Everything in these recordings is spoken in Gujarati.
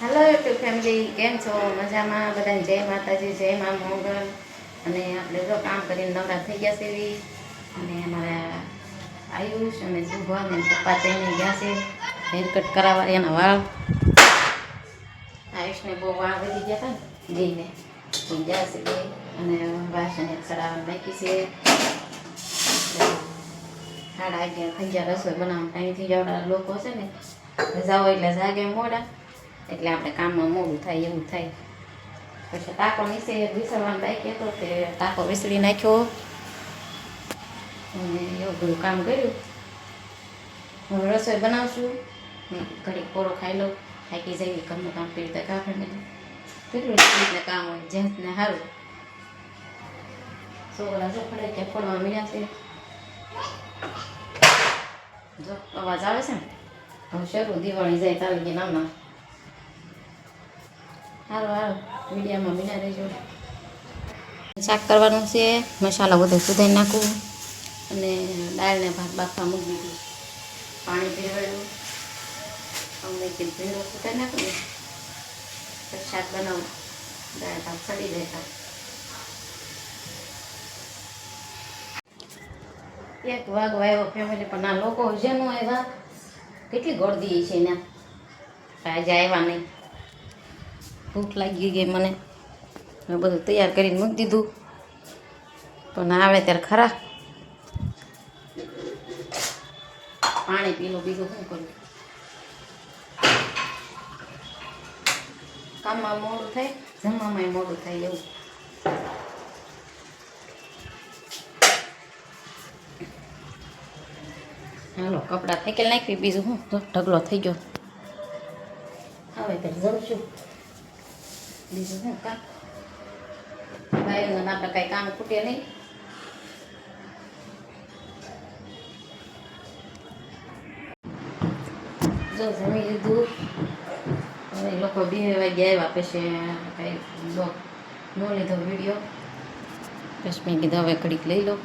હેલો યુટ્યુબ ફેમિલી કેમ છો? મજામાં? બધાને જય માતાજી, જય મા મોગલ. અને આપણે જો કામ કરીને નવરા થઈ ગયા છે એવી અને અમારા આયુષ અને શુભ અને પપ્પા થઈને ગયા છે હેરકટ કરાવવા એના વાળ. આયુષને બહુ વાળ વધી ગયા હતા ને, જઈને ગયા છે બે અને વાસણ ચડાવવાનું બાકી છે. સાડા અગિયાર થઈ ગયા, રસોઈ બનાવવાનો ટાઈમ થઈ જવાના લોકો છે ને હોય એટલે જાગે મોડા. એટલે આપણે કામમાં મોડું થાય એવું થાય. પછી ટાંકો નીચે વિસરવાનું બાકી હતો તે ટાંકો વિસરી નાખ્યો. અને એવું બધું કામ કર્યું. હું રસોઈ બનાવશું. ઘડીક પોરો ખાઈ લઉં. થાકી જઈ ઘરનું કામ કેવી રીતે ફેમિલી કેટલું રીતે કામ હોય, જેન્ટ્સને સારું. છોકરા પડે કે પડવા મળ્યા છે. જો, અવાજ આવે છે ને? હવે શરૂ, દિવાળી જાય તારી કે નામના. સારું સારું મીડિયામાં મીના રહેજો. શાક કરવાનું છે, મસાલા બધો સુધારી નાખું અને દાળને ભાત બાફવા મૂકી દીધું. પાણી પીવડ્યું અમને કે ભીંડો સુધારી નાખું ને. શાક બનાવું. દાળ ભાત સડી જાય એક વાગ વાયો ફેમિલી પણ આ લોકો જેનું આવ્યા, કેટલી ગળદી છે એના. આજે આવ્યા નહીં. ભૂખ લાગી ગઈ મને. મેં બધું તૈયાર કરીને મૂકી દીધું. પણ આવે ત્યારે ખરા. પાણી પીલું, બીજું શું કરું? કામમાં મોડું થાય? જમવામાં મોડું થાય એવું. હાલો, કપડાં ફેંકેલ નાખવી બીજું શું? ઢગલો થઈ ગયો. હવે ત્યારે જમશું. બીજું શું કામ ભાઈઓને આપણે કાંઈ કામ ખૂટે નહીં. જો જમી લીધું. હવે લોકો બે વાગ્યા આવ્યા પછી કાંઈ નો નો લીધો વીડિયો પછી મેં કીધું હવે ઘડીક લઈ લો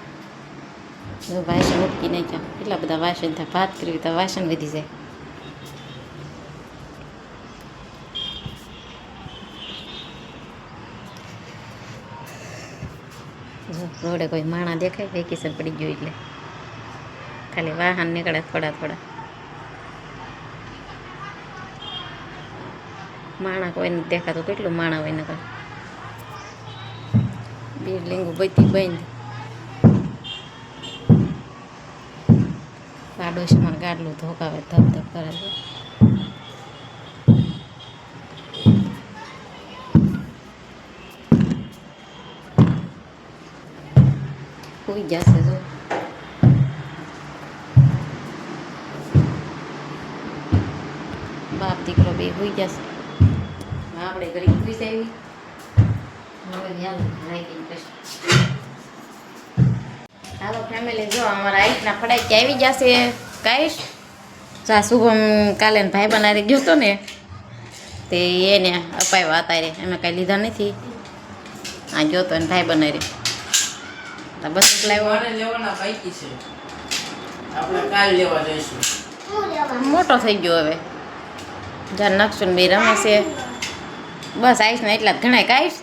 વાસણ ઉટકી નાખ્યા. કેટલા બધા વાસણ થાય. ભાત કર્યું તો વાસણ વધી જાય. રોડે કોઈ માણા દેખાય, વેકેશન પડી ગયું એટલે. ખાલી વાહન નીકળે થોડા થોડા. માણા કોઈ નથી દેખાતું. કેટલું માણા હોય નકર? બિલ્ડિંગો બધી બંધ. પાડોશમાં ગાડલું ધોકાવે ધબ ધબ કરે છે. હોઈ જશે જો બાપ દીકરો બે હોઈ જશે આપણે ઘડી ખુશ આવી હવે હાલો ફેમિલી જો અમારા આઈટના ફડાકી આવી જશે કાઈશ જા શુભમ કાલે ભાઈ બનાવી ગયો હતો ને તે એને અપાવ્યા હતા અમે કાંઈ લીધા નથી આ જોતો ને ભાઈ બનાવી તો બસ લેવાના બાકી છે. આપણે કાલ લેવા જઈશું. મોટો થઈ ગયો હવે. જ્યાં નાખશું બે રમે છે. બસ આવીશ ને એટલા જ ઘણા કાઈશ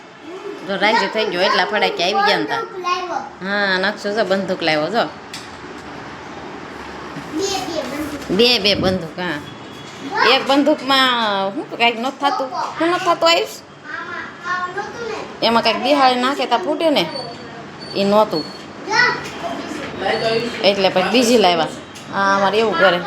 જો રાજી થઈ ગયો એટલા ફડાકી આવી ગયા તા. હા નાખશું છે બંદૂક લાવ્યો છો બે બે બંદૂક હા. એક બંદૂકમાં શું કાંઈક નથી થતું. શું નથી થતું આવીશ એમાં કાંઈક બિહાડી નાખે તા ફૂટે ને. એ નહોતું. એટલે પછી બીજી લાવ્યા. હા, અમારે એવું કરે.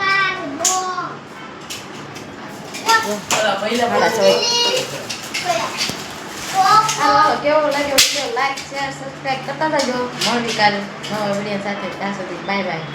કેવો લાગ્યો વીડિયો? લાઈક શેર સબસ્ક્રાઈબ કરતા જજો મળવી કાલે નવા વીડિયો સાથે. ત્યાં સુધી બાય બાય